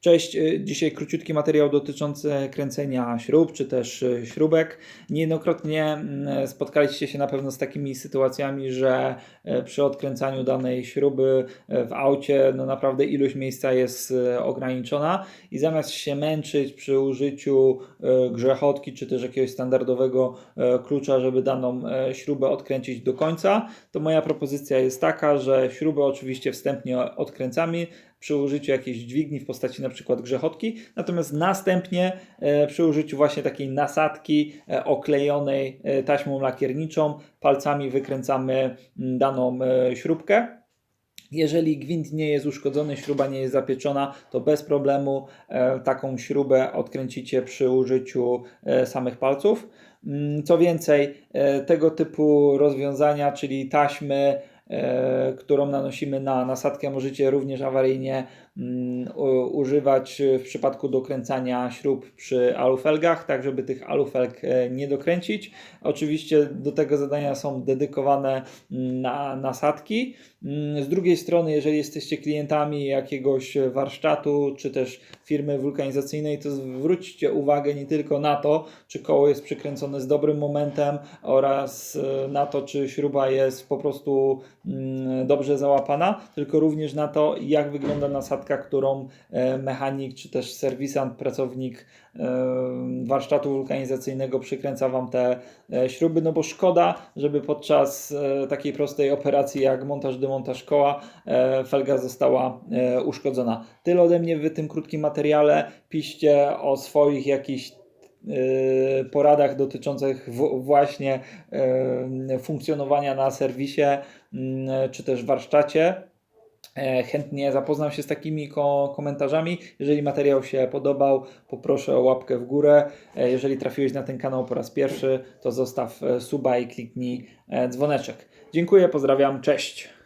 Cześć, y, dzisiaj króciutki materiał dotyczący kręcenia śrub czy też y, śrubek. Niejednokrotnie mm, spotkaliście się na pewno z takimi sytuacjami, że e, przy odkręcaniu danej śruby w aucie no naprawdę ilość miejsca jest ograniczona i zamiast się męczyć przy użyciu grzechotki czy też jakiegoś standardowego klucza, żeby daną śrubę odkręcić do końca, to moja propozycja jest taka, że śrubę oczywiście wstępnie odkręcamy przy użyciu jakiejś dźwigni w postaci na przykład grzechotki, natomiast następnie e, przy użyciu właśnie takiej nasadki e, oklejonej e, taśmą lakierniczą palcami wykręcamy mm, daną śrubkę. Jeżeli gwint nie jest uszkodzony, śruba nie jest zapieczona, to bez problemu taką śrubę odkręcicie przy użyciu samych palców. Mm, Co więcej, tego typu rozwiązania, czyli taśmy, którą nanosimy na nasadkę, możecie również awaryjnie mm, używać w przypadku dokręcania śrub przy alufelgach, tak żeby tych alufelg e, nie dokręcić. Oczywiście do tego zadania są dedykowane mm, na nasadki. Mm, Z drugiej strony, jeżeli jesteście klientami jakiegoś warsztatu czy też firmy wulkanizacyjnej, to zwróćcie uwagę nie tylko na to, czy koło jest przykręcone z dobrym momentem oraz e, na to, czy śruba jest po prostu dobrze załapana, tylko również na to, jak wygląda nasadka, którą e, mechanik czy też serwisant, pracownik e, warsztatu wulkanizacyjnego przykręca Wam te e, śruby, no bo szkoda, żeby podczas takiej prostej operacji jak montaż, demontaż koła felga została uszkodzona. Tyle ode mnie w tym krótkim materiale. Piszcie o swoich jakichś poradach dotyczących właśnie e, funkcjonowania na serwisie mm, czy też warsztacie. E, Chętnie zapoznam się z takimi ko- komentarzami. Jeżeli materiał się podobał, poproszę o łapkę w górę. E, Jeżeli trafiłeś na ten kanał po raz pierwszy, to zostaw e, suba i kliknij dzwoneczek. Dziękuję, pozdrawiam, cześć.